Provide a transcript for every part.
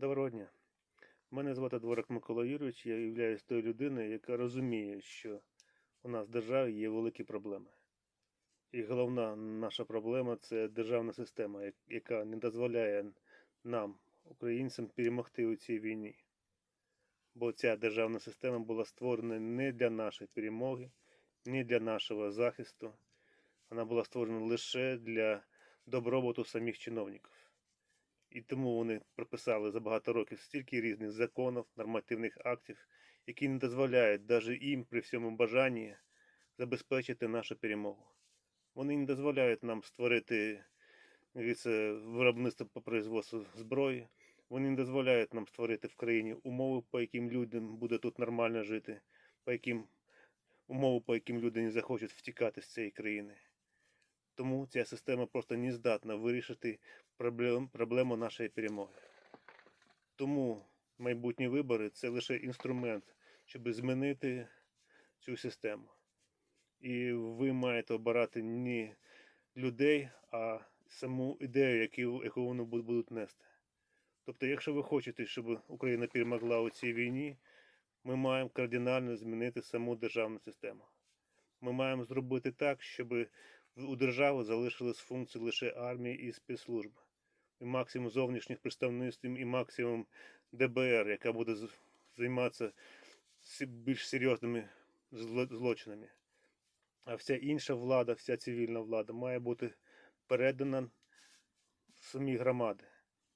Доброго дня. Мене звати Дворик Микола Юрійович. Я являюсь тою людиною, яка розуміє, що у нас в державі є великі проблеми. І головна наша проблема це державна система, яка не дозволяє нам, українцям, перемогти у цій війні. Бо ця державна система була створена не для нашої перемоги, не для нашого захисту. Вона була створена лише для добробуту самих чиновників. І тому вони прописали за багато років стільки різних законів, нормативних актів, які не дозволяють навіть їм при всьому бажанні забезпечити нашу перемогу. Вони не дозволяють нам створити виробництво по производству зброї. Вони не дозволяють нам створити в країні умови, по яким людям буде тут нормально жити, по яким умови, по яким люди не захочуть втікати з цієї країни. Тому ця система просто не здатна вирішити проблем, проблему нашої перемоги. Тому майбутні вибори це лише інструмент, щоб змінити цю систему. І ви маєте обирати не людей, а саму ідею, яку, вони будуть нести. Тобто, якщо ви хочете, щоб Україна перемогла у цій війні, ми маємо кардинально змінити саму державну систему. Ми маємо зробити так, щоб у держави залишились функції лише армії і спецслужби. Максимум зовнішніх представництв, і максимум ДБР, яка буде займатися більш серйозними злочинами. А вся інша влада, вся цивільна влада має бути передана в самі громади.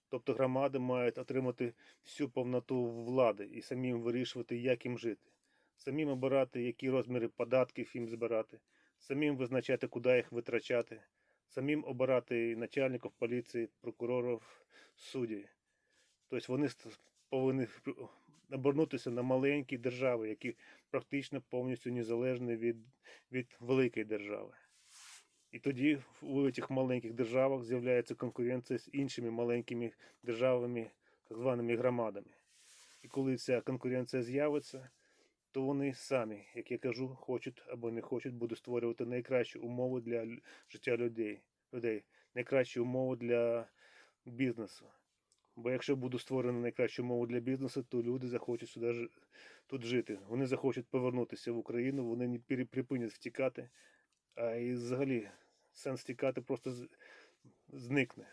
Тобто громади мають отримати всю повноту влади і самим вирішувати, як їм жити. Самим обирати, які розміри податків їм збирати, самим визначати, куди їх витрачати, самим обирати начальників поліції, прокурорів, суддів. Тобто вони повинні обернутися на маленькі держави, які практично повністю незалежні від, від великої держави. І тоді у цих маленьких державах з'являється конкуренція з іншими маленькими державами, так званими громадами. І коли ця конкуренція з'явиться, то вони самі, як я кажу, хочуть або не хочуть, будуть створювати найкращі умови для життя людей, людей найкращі умови для бізнесу. Бо якщо будуть створені найкращі умови для бізнесу, то люди захочуть сюди жи- тут жити. Вони захочуть повернутися в Україну, вони не припинять втікати, а і взагалі сенс втікати просто зникне.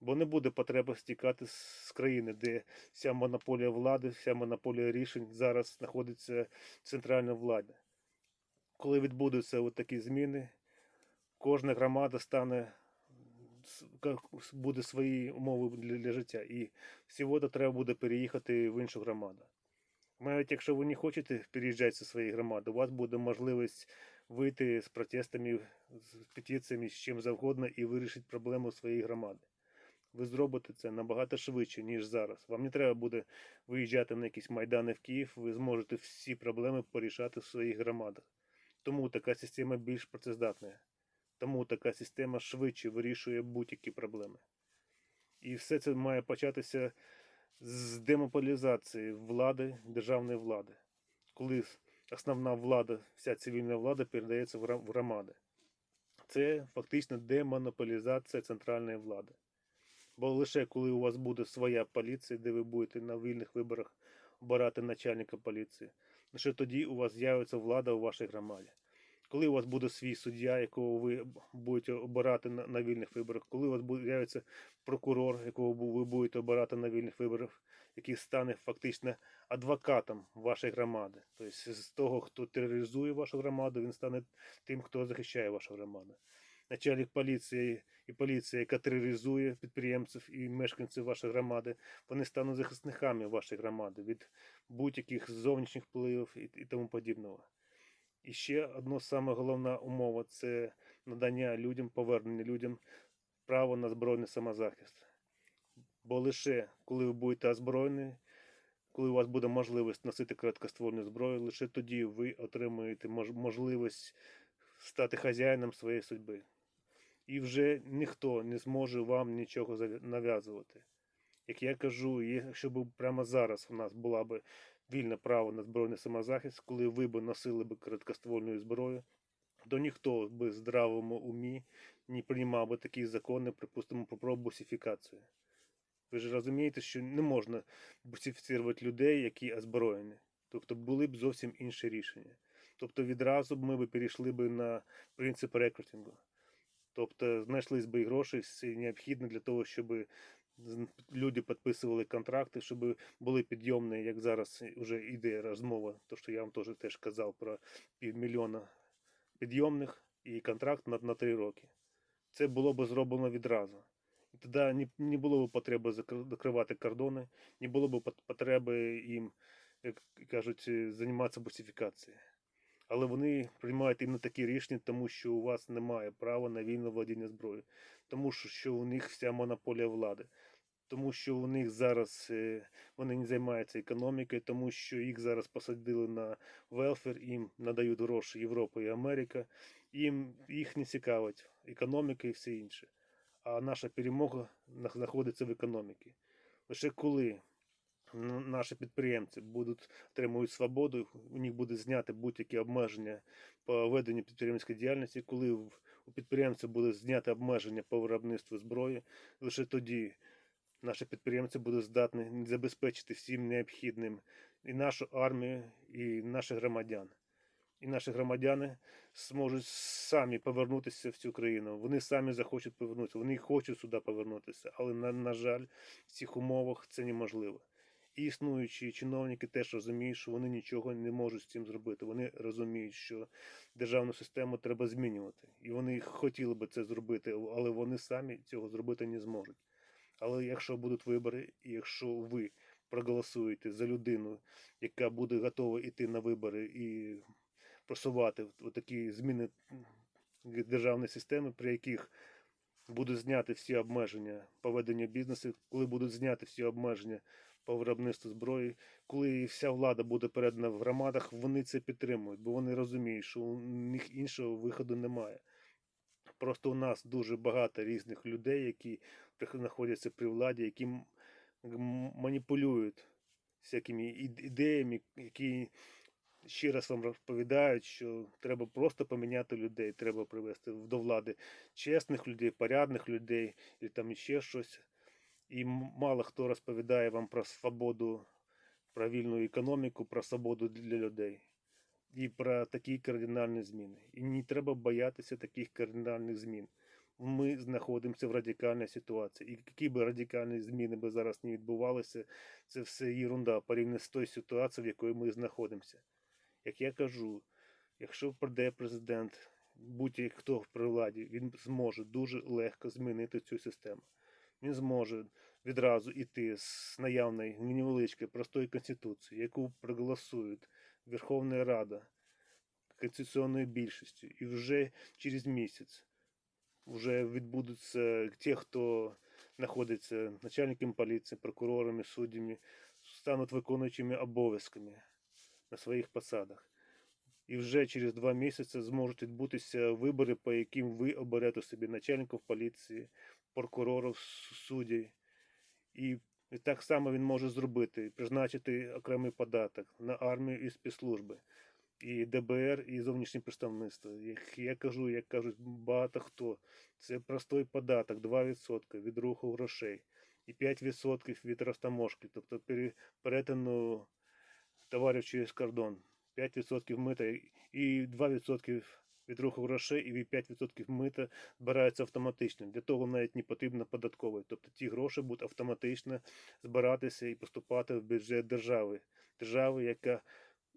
Бо не буде потреби стікати з країни, де вся монополія влади, вся монополія рішень зараз знаходиться в центральній владі. Коли відбудуться такі зміни, кожна громада стане буде свої умови для, для життя. І всього треба буде переїхати в іншу громаду. Навіть якщо ви не хочете переїжджати зі своєї громади, у вас буде можливість вийти з протестами, з петиціями, з чим завгодно і вирішити проблему своєї громади. Ви зробите це набагато швидше, ніж зараз. Вам не треба буде виїжджати на якісь майдани в Київ, ви зможете всі проблеми порішати в своїх громадах. Тому така система більш працездатна. Тому така система швидше вирішує будь-які проблеми. І все це має початися з демополізації влади, державної влади, коли основна влада, вся цивільна влада передається в громади. Це фактично демонополізація центральної влади. Бо лише коли у вас буде своя поліція, де ви будете на вільних виборах обирати начальника поліції, лише тоді у вас з'явиться влада у вашій громаді. Коли у вас буде свій суддя, якого ви будете обирати на, на вільних виборах, коли у вас буде з'явиться прокурор, якого ви будете обирати на вільних виборах, який стане фактично адвокатом вашої громади. Тобто з того, хто тероризує вашу громаду, він стане тим, хто захищає вашу громаду. Начальник поліції і поліція, яка тероризує підприємців і мешканців вашої громади, вони стануть захисниками вашої громади від будь-яких зовнішніх впливів і, тому подібного. І ще одна саме головна умова це надання людям, повернення людям права на збройний самозахист. Бо лише коли ви будете озброєні, коли у вас буде можливість носити короткоствольну зброю, лише тоді ви отримуєте мож- можливість стати хазяїном своєї судьби. І вже ніхто не зможе вам нічого нав'язувати. Як я кажу, якщо б прямо зараз у нас була б вільне право на збройний самозахист, коли ви б носили б короткоствольну зброю, то ніхто в здравому умі не приймав би такі закони, припустимо, про бусифікацію. Ви ж розумієте, що не можна бусифіцірувати людей, які озброєні. Тобто були б зовсім інші рішення. Тобто відразу б ми б перейшли б на принцип рекрутингу. Тобто знайшлись би і гроші, все необхідне для того, щоб люди підписували контракти, щоб були підйомні, як зараз вже йде розмова, то що я вам теж теж казав про півмільйона підйомних і контракт на, на три роки. Це було б зроблено відразу. І тоді не, було б потреби закр- закривати кордони, не було б потреби їм, як кажуть, займатися бусифікацією. Але вони приймають іменно такі рішення, тому що у вас немає права на вільне владіння зброєю, тому що, у них вся монополія влади, тому що у них зараз е, вони не займаються економікою, тому що їх зараз посадили на велфер, їм надають гроші Європа і Америка, їм їх не цікавить економіка і все інше. А наша перемога знаходиться в економіці. Лише коли наші підприємці будуть отримують свободу, у них буде зняти будь-які обмеження по веденню підприємської діяльності, коли у підприємців буде зняти обмеження по виробництву зброї, лише тоді наші підприємці будуть здатні забезпечити всім необхідним і нашу армію, і наших громадян. І наші громадяни зможуть самі повернутися в цю країну. Вони самі захочуть повернутися. Вони хочуть сюди повернутися, але на, на жаль, в цих умовах це неможливо. І існуючі чиновники теж розуміють, що вони нічого не можуть з цим зробити. Вони розуміють, що державну систему треба змінювати. І вони хотіли би це зробити, але вони самі цього зробити не зможуть. Але якщо будуть вибори, і якщо ви проголосуєте за людину, яка буде готова йти на вибори і просувати такі зміни державної системи, при яких будуть зняти всі обмеження по веденню бізнесу, коли будуть зняти всі обмеження по виробництву зброї, коли вся влада буде передана в громадах, вони це підтримують, бо вони розуміють, що у них іншого виходу немає. Просто у нас дуже багато різних людей, які знаходяться при владі, які маніпулюють всякими ідеями, які ще раз вам розповідають, що треба просто поміняти людей, треба привести до влади чесних людей, порядних людей, і там ще щось. І мало хто розповідає вам про свободу, про вільну економіку, про свободу для людей і про такі кардинальні зміни. І не треба боятися таких кардинальних змін. Ми знаходимося в радикальній ситуації. І які б радикальні зміни би зараз не відбувалися, це все єрунда порівняно з тою ситуацією, в якої ми знаходимося. Як я кажу, якщо прийде президент, будь-хто при владі, він зможе дуже легко змінити цю систему. Він зможе відразу йти з наявної невеличкої простої конституції, яку проголосують Верховна Рада конституційною більшістю, і вже через місяць вже відбудуться ті, хто знаходиться начальниками поліції, прокурорами, суддями, стануть виконуючими обов'язками на своїх посадах. І вже через два місяці зможуть відбутися вибори, по яким ви оберете собі начальників поліції, прокурорів, суддів. І, так само він може зробити, призначити окремий податок на армію і спецслужби, і ДБР, і зовнішнє представництво. Як я кажу, як кажуть багато хто, це простий податок 2% від руху грошей і 5% від розтаможки, тобто пере- перетину товарів через кордон. 5% мита і 2% від руху грошей і від 5% мита збираються автоматично. Для того навіть не потрібно податковий. Тобто ті гроші будуть автоматично збиратися і поступати в бюджет держави. Держави, яка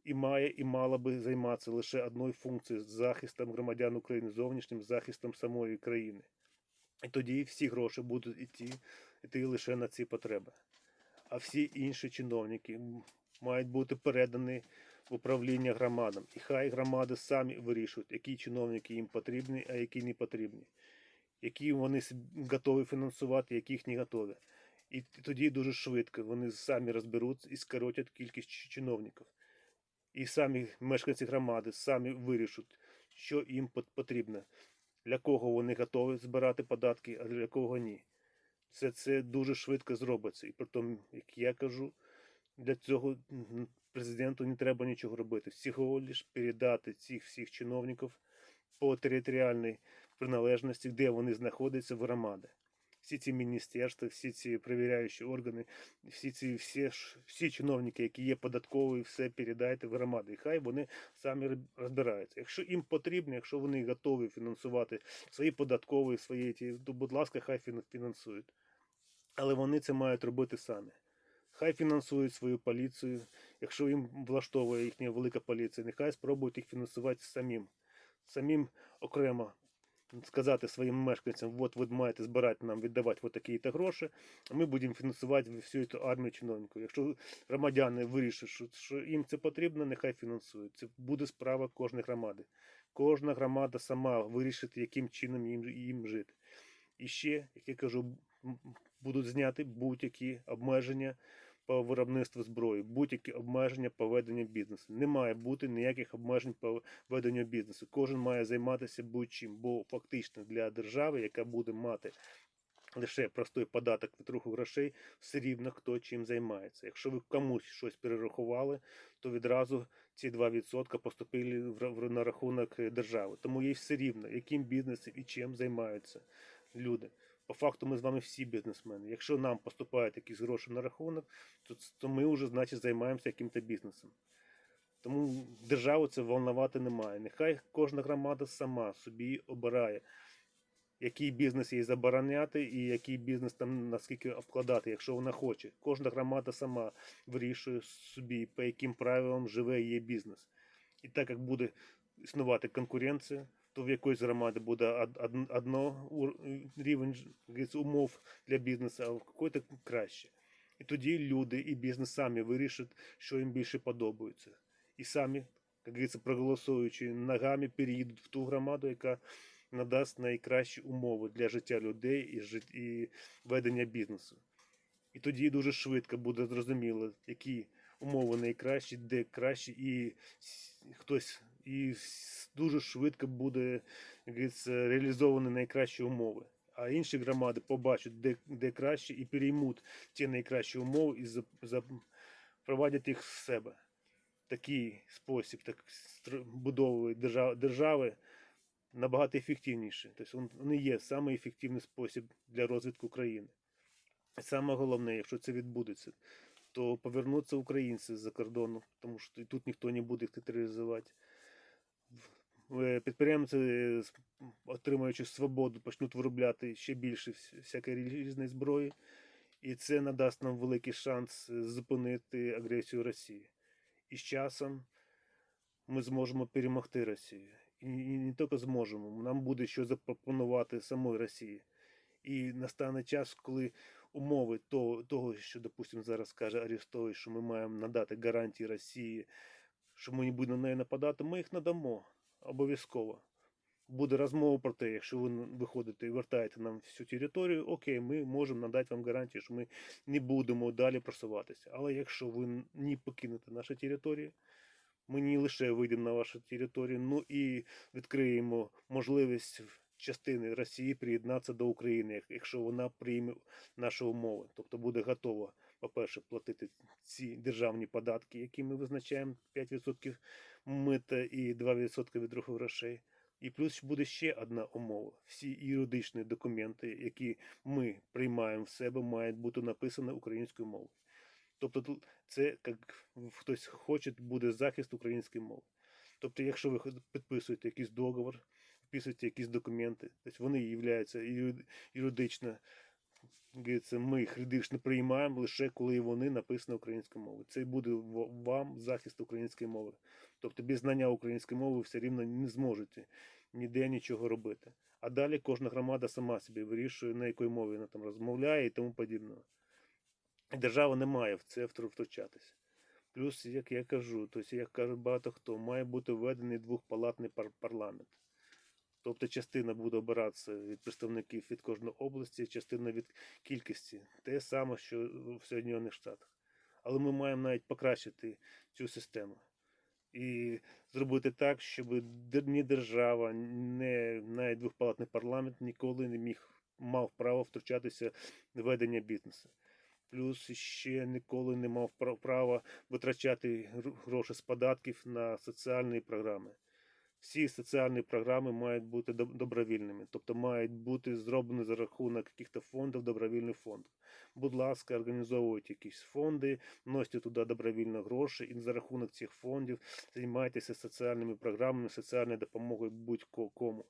і має, і мала би займатися лише одною функцією захистом громадян України, зовнішнім захистом самої країни. І тоді всі гроші будуть йти, йти лише на ці потреби. А всі інші чиновники мають бути передані управління громадам. І хай громади самі вирішують, які чиновники їм потрібні, а які не потрібні, які вони готові фінансувати, яких не готові. І тоді дуже швидко вони самі розберуться і скоротять кількість чиновників. І самі мешканці громади самі вирішать, що їм потрібно, для кого вони готові збирати податки, а для кого ні. Це, це дуже швидко зробиться. І притом, як я кажу, для цього президенту не треба нічого робити. Всього лиш передати цих всіх чиновників по територіальній приналежності, де вони знаходяться в громади. всі ці міністерства, всі ці перевіряючі органи, всі ці всі, всі чиновники, які є податкові, все передайте в громади. І хай вони самі розбираються. Якщо їм потрібно, якщо вони готові фінансувати свої податкові, свої ті, то, будь ласка, хай фінансують. Але вони це мають робити самі. Хай фінансують свою поліцію. Якщо їм влаштовує їхня велика поліція, нехай спробують їх фінансувати самим. Самим окремо сказати своїм мешканцям, от ви маєте збирати нам, віддавати такі-то гроші, а ми будемо фінансувати всю цю армію чиновників. Якщо громадяни вирішать, що їм це потрібно, нехай фінансують. Це буде справа кожної громади. Кожна громада сама вирішить, яким чином їм, їм жити. І ще, як я кажу, будуть зняти будь-які обмеження по виробництву зброї, будь-які обмеження по веденню бізнесу. Не має бути ніяких обмежень по веденню бізнесу. Кожен має займатися будь-чим, бо фактично для держави, яка буде мати лише простий податок від руху грошей, все рівно хто чим займається. Якщо ви комусь щось перерахували, то відразу ці 2% поступили на рахунок держави. Тому є все рівно, яким бізнесом і чим займаються люди. По факту ми з вами всі бізнесмени. Якщо нам поступають якісь гроші на рахунок, то, то ми вже значить займаємося яким-то бізнесом. Тому державу це волнувати немає. Нехай кожна громада сама собі обирає, який бізнес їй забороняти і який бізнес там наскільки обкладати, якщо вона хоче. Кожна громада сама вирішує собі, по яким правилам живе її бізнес. І так як буде існувати конкуренція, то в якоїсь громади буде од- од- одно рівень умов для бізнесу, а в якої-то краще. І тоді люди і бізнес самі вирішать, що їм більше подобається. І самі, як говориться, проголосуючи ногами, переїдуть в ту громаду, яка надасть найкращі умови для життя людей і, жит... і ведення бізнесу. І тоді дуже швидко буде зрозуміло, які умови найкращі, де кращі, і хтось і дуже швидко буде реалізовані найкращі умови. А інші громади побачать, де, де краще, і переймуть ті найкращі умови і запровадять їх в себе. Такий спосіб так, будови держави, набагато ефективніший. Тобто він є самий ефективний спосіб для розвитку країни. І Саме головне, якщо це відбудеться, то повернуться українці з-за кордону, тому що тут ніхто не буде тероризувати. В- Підприємці, е, отримуючи свободу, почнуть виробляти ще більше всякої різної зброї, і це надасть нам великий шанс е, зупинити агресію Росії. І з часом ми зможемо перемогти Росію. І, і не тільки зможемо, нам буде що запропонувати самої Росії. І настане час, коли умови того, того що, допустимо, зараз каже Арестович, що ми маємо надати гарантії Росії, що ми не будемо на неї нападати, ми їх надамо обов'язково. Буде розмова про те, якщо ви виходите і вертаєте нам всю територію, окей, ми можемо надати вам гарантію, що ми не будемо далі просуватися. Але якщо ви не покинете наші території, ми не лише вийдемо на вашу територію, ну і відкриємо можливість частини Росії приєднатися до України, якщо вона прийме наші умови. Тобто буде готова, по-перше, платити ці державні податки, які ми визначаємо 5% мита і 2% від руху грошей. І плюс буде ще одна умова. Всі юридичні документи, які ми приймаємо в себе, мають бути написані українською мовою. Тобто це як хтось хоче, буде захист української мови. Тобто, якщо ви підписуєте якийсь договор, підписуєте якісь документи, тобто вони являються юри- юридично, говориться, ми їх юридично приймаємо лише коли вони написані українською мовою. Це буде вам захист української мови. Тобто без знання української мови ви все рівно не зможете ніде нічого робити. А далі кожна громада сама собі вирішує, на якій мові вона там розмовляє і тому подібне. Держава не має в це втручатися. Плюс, як я кажу, тобто, як кажуть багато хто, має бути введений двохпалатний парламент. Тобто частина буде обиратися від представників від кожної області, частина від кількості. Те саме, що в Соєдинених Штатах. Але ми маємо навіть покращити цю систему. І зробити так, щоб ні держава, ні навіть двохпалатний парламент ніколи не міг мав право втручатися в ведення бізнесу. Плюс ще ніколи не мав права витрачати гроші з податків на соціальні програми. Всі соціальні програми мають бути добровільними, тобто мають бути зроблені за рахунок якихось фондів, добровільних фондів. Будь ласка, організовуйте якісь фонди, вносьте туди добровільно гроші, і за рахунок цих фондів займайтеся соціальними програмами, соціальною допомогою будь-кому.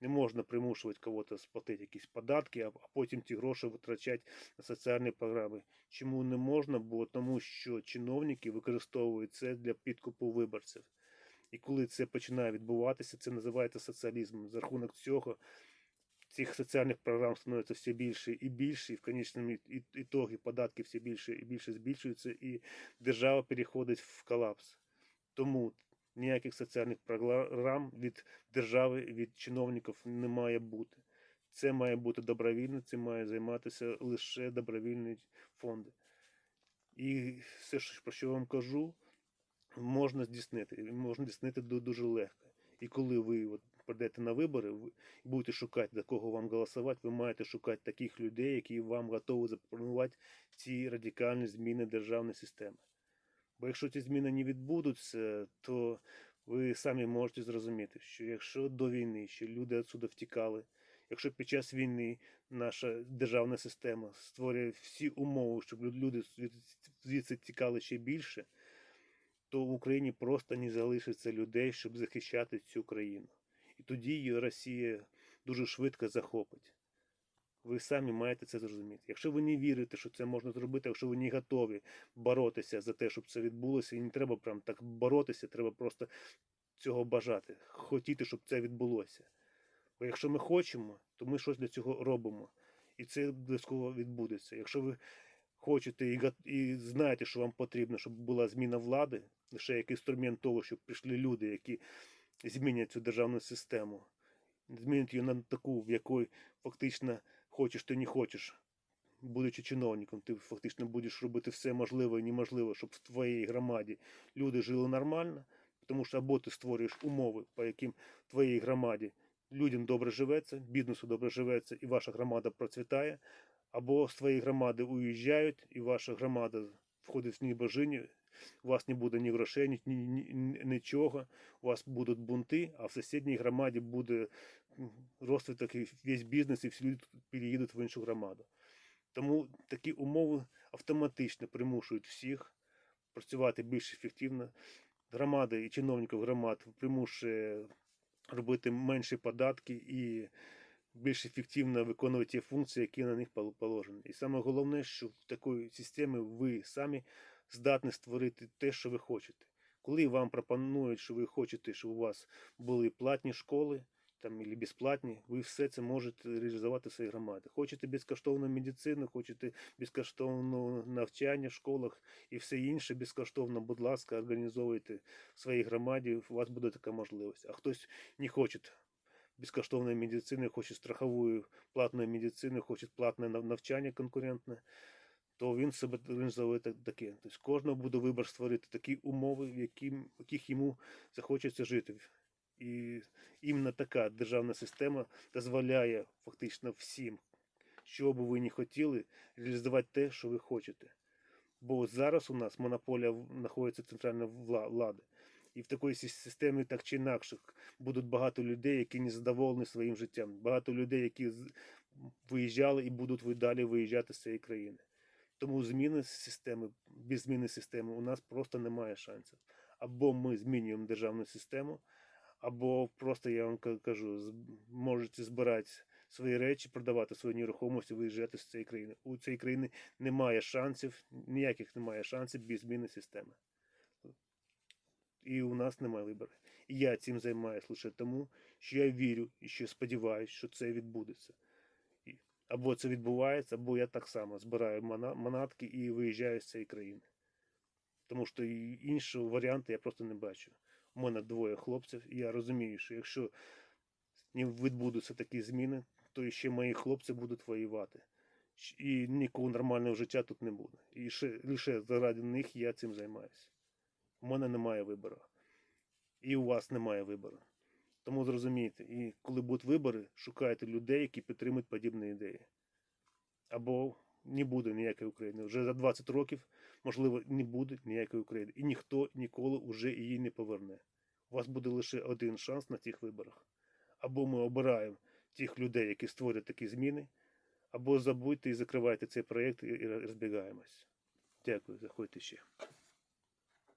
Не можна примушувати кого-то сплатити якісь податки, а потім ті гроші витрачати на соціальні програми. Чому не можна? Бо тому, що чиновники використовують це для підкупу виборців. І коли це починає відбуватися, це називається соціалізмом. За рахунок цього цих соціальних програм становиться все більше і більше, і в конечному ітогі податки все більше і більше збільшуються, і держава переходить в колапс. Тому ніяких соціальних програм від держави, від чиновників не має бути. Це має бути добровільно, це має займатися лише добровільні фонди. І все, про що я вам кажу, можна здійснити. Можна здійснити ду- дуже легко. І коли ви от прийдете на вибори, ви будете шукати, за кого вам голосувати, ви маєте шукати таких людей, які вам готові запропонувати ці радикальні зміни державної системи. Бо якщо ці зміни не відбудуться, то ви самі можете зрозуміти, що якщо до війни ще люди відсюди втікали, якщо під час війни наша державна система створює всі умови, щоб люди звідси тікали ще більше, то в Україні просто не залишиться людей, щоб захищати цю країну. І тоді її Росія дуже швидко захопить. Ви самі маєте це зрозуміти. Якщо ви не вірите, що це можна зробити, якщо ви не готові боротися за те, щоб це відбулося, і не треба прям так боротися, треба просто цього бажати, хотіти, щоб це відбулося. Бо якщо ми хочемо, то ми щось для цього робимо. І це обов'язково відбудеться. Якщо ви хочете і, знаєте, що вам потрібно, щоб була зміна влади, лише як інструмент того, щоб прийшли люди, які змінять цю державну систему, змінять її на таку, в якої фактично хочеш ти не хочеш, будучи чиновником, ти фактично будеш робити все можливе і неможливе, щоб в твоїй громаді люди жили нормально, тому що або ти створюєш умови, по яким в твоїй громаді людям добре живеться, бізнесу добре живеться, і ваша громада процвітає, або з твоєї громади уїжджають, і ваша громада входить в небожині, у вас не буде ні грошей, ні, ні, ні- нічого, у вас будуть бунти, а в сусідній громаді буде розвиток і весь бізнес, і всі люди переїдуть в іншу громаду. Тому такі умови автоматично примушують всіх працювати більш ефективно. Громади і чиновників громад примушує робити менші податки і більш ефективно виконувати ті функції, які на них положені. І саме головне, що в такої системі ви самі здатні створити те, що ви хочете. Коли вам пропонують, що ви хочете, щоб у вас були платні школи, там і безплатні, ви все це можете реалізувати в своїй громаді. Хочете безкоштовну медицину, хочете безкоштовне навчання в школах і все інше безкоштовно, будь ласка, організовуйте в своїй громаді, у вас буде така можливість. А хтось не хоче безкоштовної медицини, хоче страхової платної медицини, хоче платне навчання конкурентне, то він себе так- таке. Тобто кожного буде вибір створити такі умови, в яких йому захочеться жити. І іменно така державна система дозволяє фактично всім, що би ви не хотіли, реалізувати те, що ви хочете. Бо зараз у нас монополія знаходиться центральна влада. І в такій системі так чи інакше будуть багато людей, які не задоволені своїм життям. Багато людей, які виїжджали і будуть далі виїжджати з цієї країни. Тому зміни системи, без зміни системи у нас просто немає шансів. Або ми змінюємо державну систему, або просто я вам кажу, можете збирати свої речі, продавати свою нерухомість і виїжджати з цієї країни. У цієї країни немає шансів, ніяких немає шансів без зміни системи. І у нас немає вибору. І я цим займаюся лише тому, що я вірю і що сподіваюся, що це відбудеться. Або це відбувається, або я так само збираю манатки і виїжджаю з цієї країни. Тому що іншого варіанту я просто не бачу. У мене двоє хлопців, і я розумію, що якщо відбудуться такі зміни, то ще мої хлопці будуть воювати. І нікого нормального життя тут не буде. І ще, лише заради них я цим займаюся. У мене немає вибору. І у вас немає вибору. Тому зрозумійте, і коли будуть вибори, шукайте людей, які підтримують подібні ідеї. Або не буде ніякої України. Вже за 20 років, можливо, не буде ніякої України. І ніхто ніколи вже її не поверне. У вас буде лише один шанс на цих виборах. Або ми обираємо тих людей, які створять такі зміни, або забудьте і закривайте цей проєкт і розбігаємось. Дякую, заходьте ще.